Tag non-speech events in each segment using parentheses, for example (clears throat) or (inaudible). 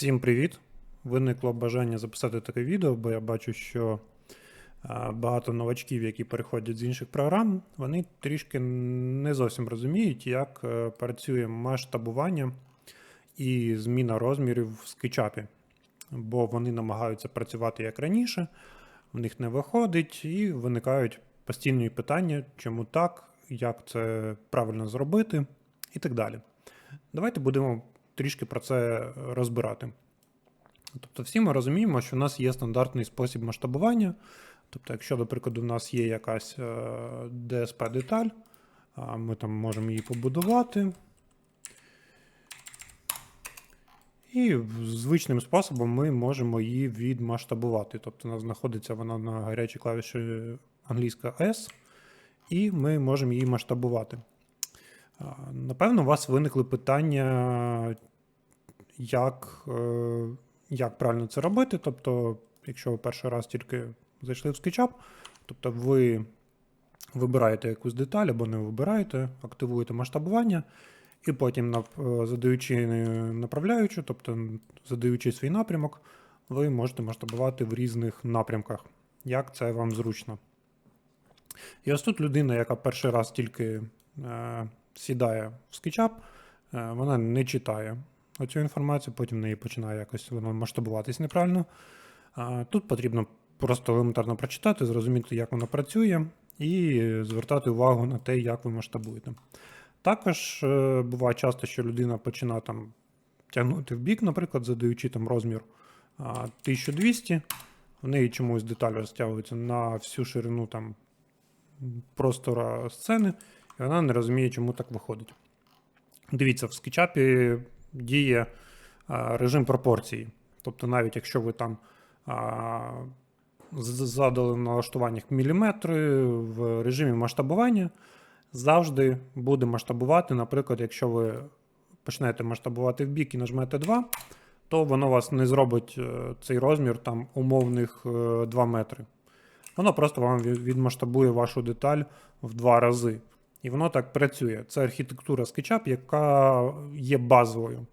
Всім привіт! Виникло бажання записати таке відео, бо я бачу, що багато новачків, які переходять з інших програм, вони трішки не зовсім розуміють, як е, працює масштабування і зміна розмірів в скетчапі. Бо вони намагаються працювати як раніше, в них не виходить, і виникають постійні питання, чому так, як це правильно зробити, і так далі. Давайте будемо трішки про це розбирати. Тобто, всі ми розуміємо, що у нас є стандартний спосіб масштабування. Тобто, якщо, до прикладу, у нас є якась DSP-деталь, ми там можемо її побудувати. І звичним способом ми можемо її відмасштабувати. Тобто, у нас знаходиться вона на гарячій клавіші англійська S, і ми можемо її масштабувати. Напевно, у вас виникли питання, як е, як правильно це робити. Тобто, якщо ви перший раз тільки зайшли в SketchUp, тобто ви вибираєте якусь деталь або не вибираєте, активуєте масштабування, і потім, е, задаючи направляючу, тобто задаючи свій напрямок, ви можете масштабувати в різних напрямках, як це вам зручно. І ось тут людина, яка перший раз тільки е, сідає в SketchUp, е, вона не читає оцю інформацію, потім неї починає якось воно масштабуватись неправильно. А Тут потрібно просто елементарно прочитати, зрозуміти, як воно працює, і звертати увагу на те, як ви масштабуєте. Також е, буває часто, що людина починає там тягнути в бік, наприклад, задаючи там розмір 1200, в неї чомусь деталь розтягується на всю ширину там простора сцени, і вона не розуміє, чому так виходить. Дивіться, в скетчапі діє режим пропорції. Тобто, навіть якщо ви там задали в налаштуваннях міліметри в режимі масштабування, завжди буде масштабувати. Наприклад, якщо ви почнете масштабувати в бік і нажмете 2, то воно вас не зробить е, цей розмір там умовних 2 е, метри. Воно просто вам відмасштабує вашу деталь в два рази. І воно так працює. Це архітектура SketchUp, яка є базовою.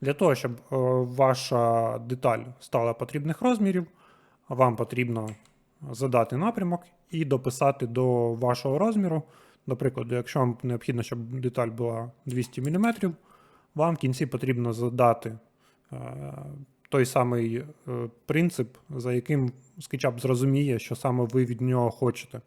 Для того, щоб е, ваша деталь стала потрібних розмірів, вам потрібно задати напрямок і дописати до вашого розміру. Наприклад, якщо вам необхідно, щоб деталь була 200 мм, вам в кінці потрібно задати е, той самий е, принцип, за яким SketchUp зрозуміє, що саме ви від нього хочете.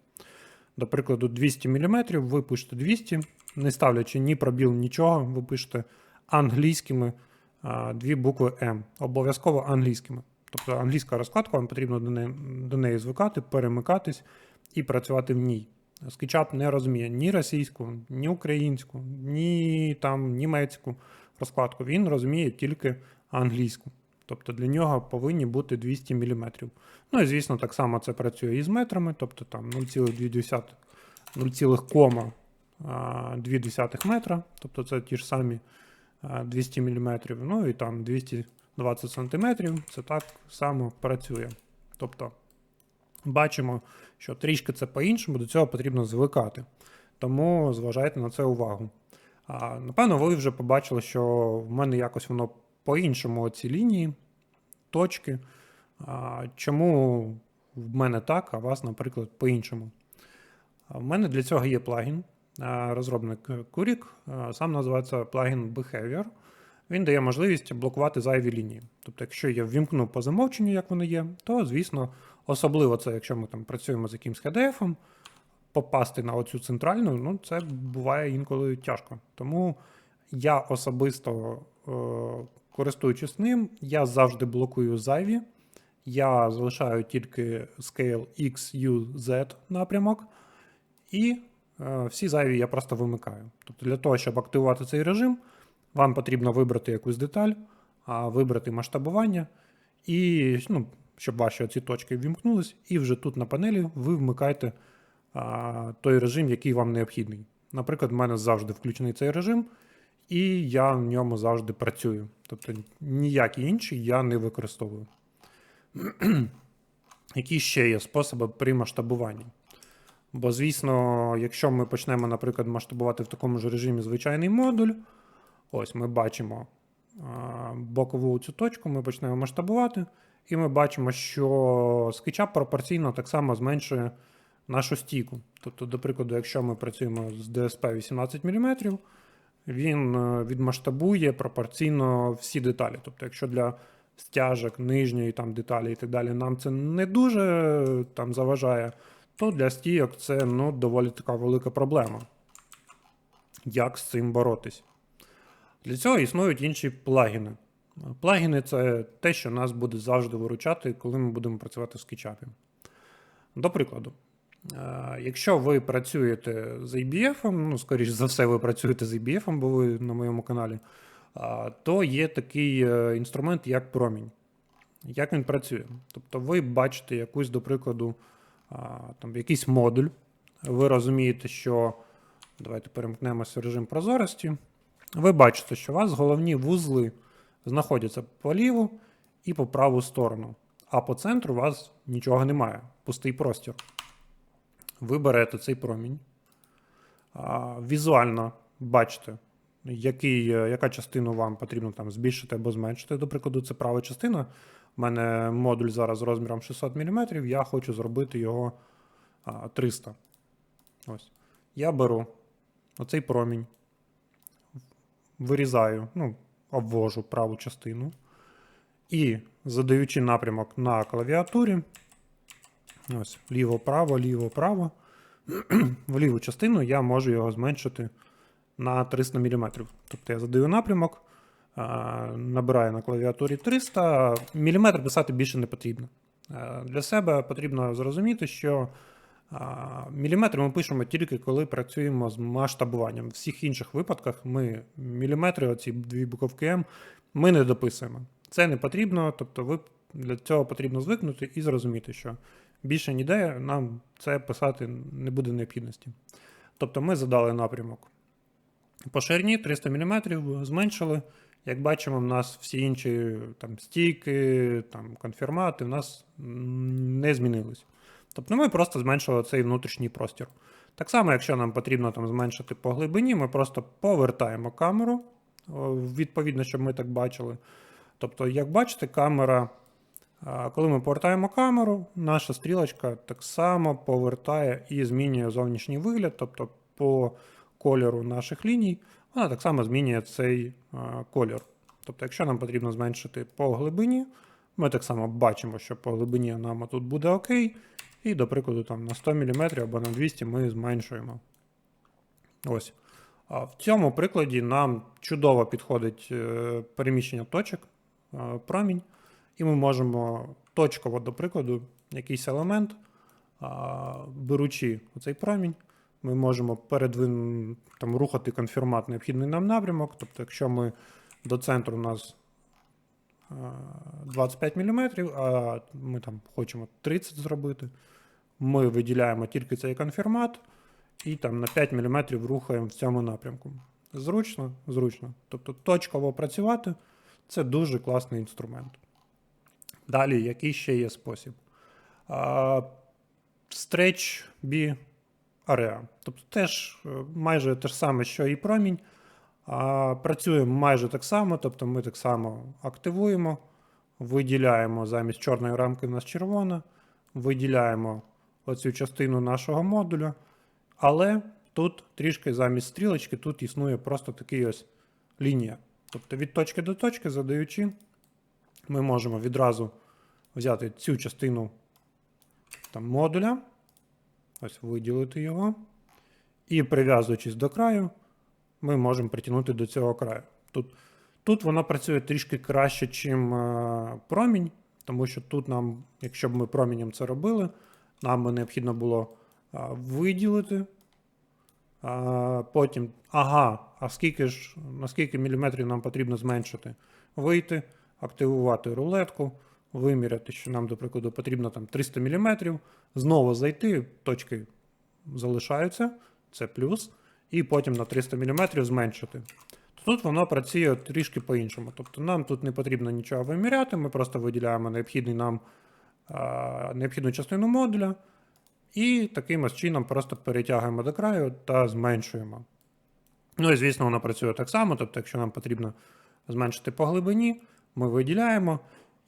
До прикладу, 200 мм, ви пишете 200, не ставлячи ні пробіл, нічого, ви пишете англійськими а, дві букви М. Обов'язково англійськими. Тобто англійська розкладка, вам потрібно до неї, до неї звикати, перемикатись і працювати в ній. SketchUp не розуміє ні російську, ні українську, ні там німецьку розкладку. Він розуміє тільки англійську. Тобто для нього повинні бути 200 мм. Ну і звісно, так само це працює і з метрами, тобто там 0,2 метра, тобто це ті ж самі 200 мм, ну і там 220 см, це так само працює. Тобто бачимо, що трішки це по-іншому, до цього потрібно звикати. Тому зважайте на це увагу. А, Напевно, ви вже побачили, що в мене якось воно по-іншому ці лінії, точки. Чому в мене так, а у вас, наприклад, по-іншому? В мене для цього є плагін. Розробник Kurik, сам називається плагін Behavior. Він дає можливість блокувати зайві лінії. Тобто, якщо я ввімкну по замовченню, як вони є, то, звісно, особливо це, якщо ми там працюємо з якимсь HDF, попасти на оцю центральну, ну це буває інколи тяжко. Тому я особисто е, Користуючись ним, я завжди блокую зайві. Я залишаю тільки Scale XUZ напрямок. І е, всі зайві я просто вимикаю. Тобто для того, щоб активувати цей режим, вам потрібно вибрати якусь деталь, а вибрати масштабування, і ну, щоб ваші ці точки ввімкнулись, і вже тут на панелі ви вмикаєте а, той режим, який вам необхідний. Наприклад, в мене завжди включений цей режим і я в ньому завжди працюю. Тобто ніякі інші я не використовую. (clears throat) Які ще є способи при масштабуванні? Бо, звісно, якщо ми почнемо, наприклад, масштабувати в такому ж режимі звичайний модуль, ось ми бачимо бокову цю точку, ми почнемо масштабувати, і ми бачимо, що SketchUp пропорційно так само зменшує нашу стійку. Тобто, до прикладу, якщо ми працюємо з DSP 18 мм, він е, відмасштабує пропорційно всі деталі. Тобто, якщо для стяжок, нижньої там деталі і так далі, нам це не дуже е, там заважає, то для стійок це ну, доволі така велика проблема. Як з цим боротись? Для цього існують інші плагіни. Плагіни це те, що нас буде завжди виручати, коли ми будемо працювати в скетчапі. До прикладу, якщо ви працюєте з ABF, ну, скоріш за все, ви працюєте з ABF, бо ви на моєму каналі, то є такий е, інструмент, як промінь. Як він працює? Тобто ви бачите якусь, до прикладу, там, якийсь модуль, ви розумієте, що. Давайте перемкнемося в режим прозорості. Ви бачите, що у вас головні вузли знаходяться по ліву і по праву сторону, а по центру у вас нічого немає, пустий простір. Ви берете цей промінь, візуально бачите, який, е, яка частину вам потрібно там збільшити або зменшити. До прикладу, це права частина. У мене модуль зараз розміром 600 мм, я хочу зробити його 300. Ось. Я беру оцей промінь, вирізаю, ну, обвожу праву частину. І задаючи напрямок на клавіатурі, ось ліво-право, ліво-право, (clears throat) в ліву частину я можу його зменшити на 300 мм. Тобто я задаю напрямок, набираю на клавіатурі 300, міліметр писати більше не потрібно. Е, Для себе потрібно зрозуміти, що Міліметри ми пишемо тільки коли працюємо з масштабуванням. В всіх інших випадках ми міліметри, оці дві буковки М, ми не дописуємо. Це не потрібно, тобто ви для цього потрібно звикнути і зрозуміти, що більше ніде нам це писати не буде необхідності. Тобто ми задали напрямок по ширині 300 мм, зменшили. Як бачимо, в нас всі інші там, стійки, там, конфірмати в нас не змінились. Тобто ми просто зменшили цей внутрішній простір. Так само, якщо нам потрібно там зменшити по глибині, ми просто повертаємо камеру, відповідно, щоб ми так бачили. Тобто, як бачите, камера, коли ми повертаємо камеру, наша стрілочка так само повертає і змінює зовнішній вигляд, тобто по кольору наших ліній, вона так само змінює цей а, колір. Тобто, якщо нам потрібно зменшити по глибині, ми так само бачимо, що по глибині нам тут буде окей. І, до прикладу, там на 100 мм або на 200 ми зменшуємо. Ось. А в цьому прикладі нам чудово підходить е, переміщення точок, е, промінь, і ми можемо точково, до прикладу, якийсь елемент, беручи оцей промінь, ми можемо передвин... там, рухати конфірмат необхідний нам напрямок. Тобто, якщо ми до центру у нас 25 мм, а ми там хочемо 30 зробити, ми виділяємо тільки цей конфірмат і там на 5 мм рухаємо в цьому напрямку. Зручно, зручно. Тобто точково працювати це дуже класний інструмент. Далі, який ще є спосіб? Stretch B Area. Тобто теж е, майже те ж саме, що і промінь. Працюємо майже так само, тобто ми так само активуємо, виділяємо замість чорної рамки в нас червона, виділяємо оцю частину нашого модуля. Але тут трішки замість стрілочки, тут існує просто такий ось лінія. Тобто від точки до точки, задаючи, ми можемо відразу взяти цю частину там, модуля, ось виділити його. І прив'язуючись до краю, ми можемо притягнути до цього краю. Тут тут воно працює трішки краще, ніж е, промінь, тому що тут нам, якщо б ми промінням це робили, нам би необхідно було а, виділити. А, Потім, ага, а скільки ж, на скільки міліметрів нам потрібно зменшити? Вийти, активувати рулетку, виміряти, що нам, до прикладу, потрібно там 300 мм, знову зайти, точки залишаються, це плюс, і потім на 300 мм зменшити. Тут воно працює трішки по-іншому. Тобто нам тут не потрібно нічого виміряти, ми просто виділяємо необхідний нам а, необхідну частину модуля, і таким ось чином просто перетягуємо до краю та зменшуємо. Ну і звісно, воно працює так само. Тобто, якщо нам потрібно зменшити по глибині, ми виділяємо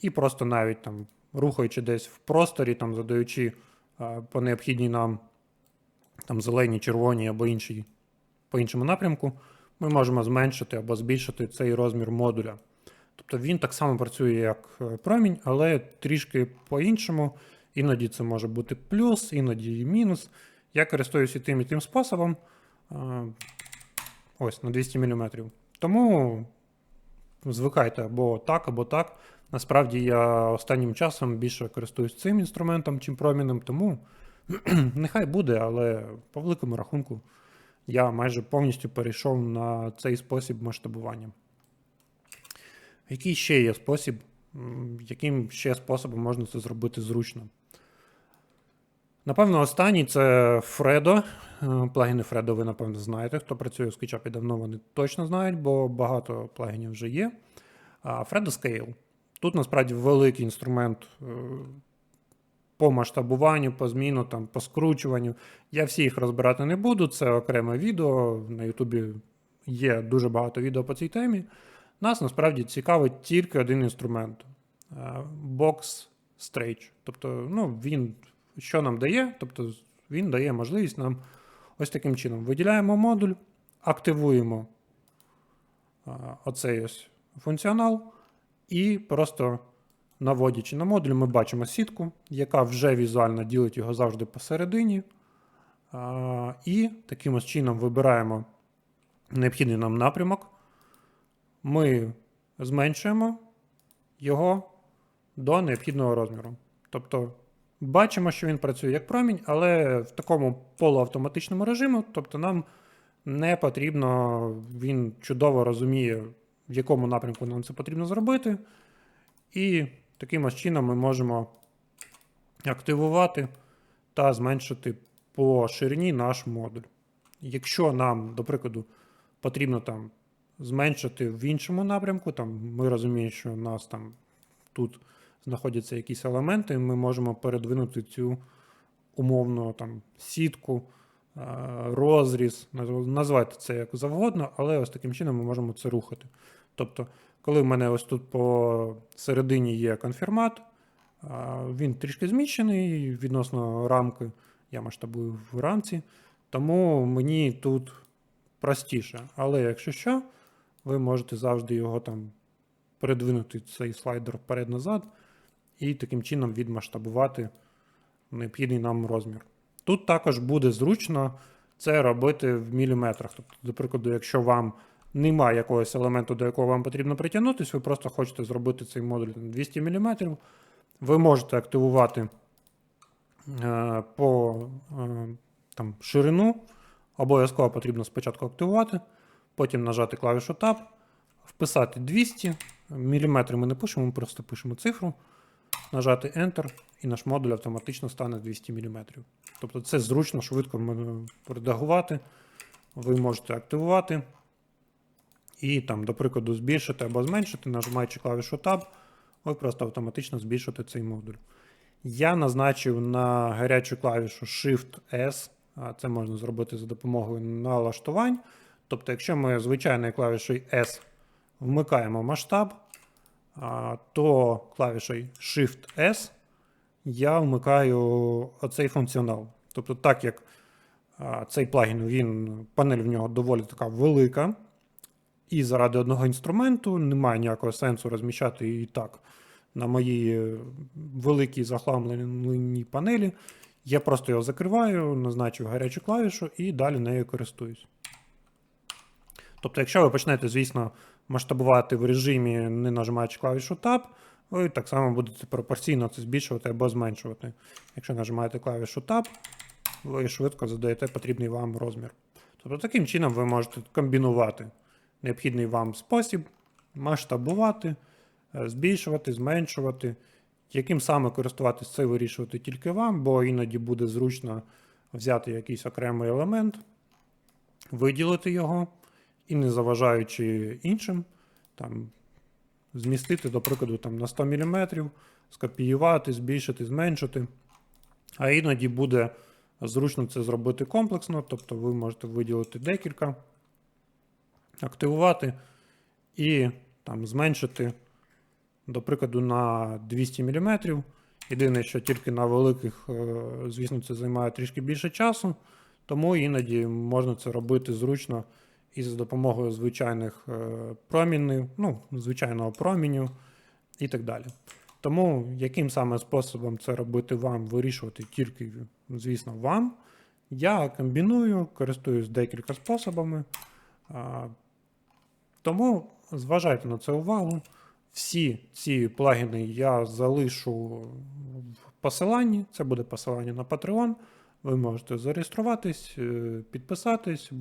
і просто навіть там рухаючи десь в просторі, там задаючи по необхідній нам там зеленій, червоній або іншій, по іншому напрямку, ми можемо зменшити або збільшити цей розмір модуля. Тобто він так само працює, як е, промінь, але трішки по-іншому. Іноді це може бути плюс, іноді мінус. Я користуюся тим і тим способом. Ось на 200 мм. Тому звикайте або так, або так. Насправді я останнім часом більше користуюсь цим інструментом, чим промінем, тому (clears throat) нехай буде, але по великому рахунку я майже повністю перейшов на цей спосіб масштабування. Який ще є спосіб, яким ще способом можна це зробити зручно? Напевно, останній це Fredo. Е, Плагіни Fredo ви, напевно, знаєте. Хто працює в SketchUp давно, вони точно знають, бо багато плагінів вже є. Fredo Scale. Тут насправді великий інструмент е, по масштабуванню, по зміну, там, по скручуванню. Я всі їх розбирати не буду. Це окреме відео. На Ютубі є дуже багато відео по цій темі. Нас насправді цікавить тільки один інструмент е, Box Stretch. Тобто, ну, він що нам дає? Тобто, він дає можливість нам ось таким чином. Виділяємо модуль, активуємо оцей ось функціонал, і просто наводячи на модуль, ми бачимо сітку, яка вже візуально ділить його завжди посередині. І таким ось чином вибираємо необхідний нам напрямок. Ми зменшуємо його до необхідного розміру. Тобто бачимо, що він працює як промінь, але в такому полуавтоматичному режимі, тобто нам не потрібно, він чудово розуміє, в якому напрямку нам це потрібно зробити. І таким ось чином ми можемо активувати та зменшити по ширині наш модуль. Якщо нам, до прикладу, потрібно там зменшити в іншому напрямку, там ми розуміємо, що у нас там тут знаходяться якісь елементи, ми можемо передвинути цю умовну там сітку, е, розріз, назвати це як завгодно, але ось таким чином ми можемо це рухати. Тобто, коли в мене ось тут по середині є конфірмат, він трішки зміщений відносно рамки, я масштабую в рамці, тому мені тут простіше. Але якщо що, ви можете завжди його там передвинути цей слайдер вперед-назад і таким чином відмасштабувати необхідний нам розмір. Тут також буде зручно це робити в міліметрах. Тобто, до прикладу, якщо вам немає якогось елементу, до якого вам потрібно притягнутися, ви просто хочете зробити цей модуль 200 мм, ви можете активувати е, по е, там, ширину. Обов'язково потрібно спочатку активувати, потім нажати клавішу Tab, вписати 200 міліметри ми не пишемо, ми просто пишемо цифру, нажати Enter, і наш модуль автоматично стане 200 мм. Тобто це зручно, швидко редагувати. Ви можете активувати і, там, до прикладу, збільшити або зменшити, нажимаючи клавішу Tab, ви просто автоматично збільшите цей модуль. Я назначив на гарячу клавішу Shift-S, а це можна зробити за допомогою налаштувань. Тобто, якщо ми звичайною клавішою S вмикаємо масштаб, то клавішою Shift-S я вмикаю оцей функціонал. Тобто, так як цей плагін, він, панель в нього доволі така велика, і заради одного інструменту немає ніякого сенсу розміщати її так на моїй е, великій захламленій панелі. Я просто його закриваю, назначив гарячу клавішу і далі нею користуюсь. Тобто, якщо ви почнете, звісно, масштабувати в режимі, не нажимаючи клавішу Tab, ви так само будете пропорційно це збільшувати або зменшувати. Якщо нажимаєте клавішу Tab, ви швидко задаєте потрібний вам розмір. Тобто, таким чином ви можете комбінувати необхідний вам спосіб, масштабувати, е, збільшувати, зменшувати. Яким саме користуватись це вирішувати тільки вам, бо іноді буде зручно взяти якийсь окремий елемент, виділити його і, не заважаючи іншим, там, змістити, до прикладу, там, на 100 мм, скопіювати, збільшити, зменшити. А іноді буде зручно це зробити комплексно, тобто ви можете виділити декілька, активувати і там зменшити, до прикладу, на 200 мм. Єдине, що тільки на великих, е, звісно, це займає трішки більше часу, тому іноді можна це робити зручно і за допомогою звичайних е, промінів, ну, звичайного проміню і так далі. Тому яким саме способом це робити вам, вирішувати тільки, звісно, вам. Я комбіную, користуюсь декілька способами. Тому зважайте на це увагу. Всі ці плагіни я залишу в посиланні. Це буде посилання на Patreon. Ви можете зареєструватись, е, підписатись.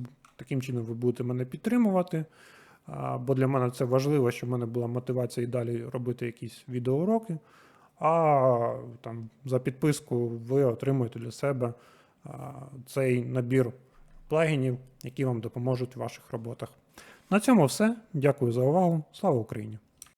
Таким чином ви будете мене підтримувати. Бо для мене це важливо, щоб в мене була мотивація і далі робити якісь відеоуроки. А там, за підписку ви отримуєте для себе цей набір плагінів, які вам допоможуть в ваших роботах. На цьому все. Дякую за увагу. Слава Україні!